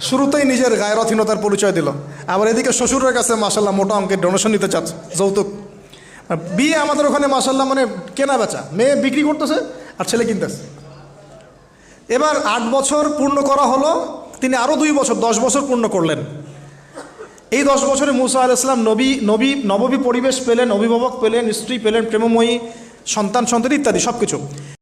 শুরুতেই নিজের গায়রথীনতার পরিচয় দিল। আবার এদিকে শ্বশুরের কাছে মাসাল্লাহ মোটা অঙ্কের ডোনেশন নিতে চাচ্ছে, যৌতুক। বিয়ে আমাদের ওখানে মাসাল্লাহ মানে কেনা বেচা। মেয়ে বিক্রি করতেছে আর ছেলে কিনতেছে। এবার আট বছর পূর্ণ করা হলো, তিনি আরও দুই বছর, দশ বছর পূর্ণ করলেন। এই দশ বছরে মুসা আলাইসলাম নবী নবী, নববী পরিবেশ পেলেন, অভিভাবক পেলেন, স্ত্রী পেলেন, প্রেমময়ী সন্তান সন্তান ইত্যাদি সব কিছু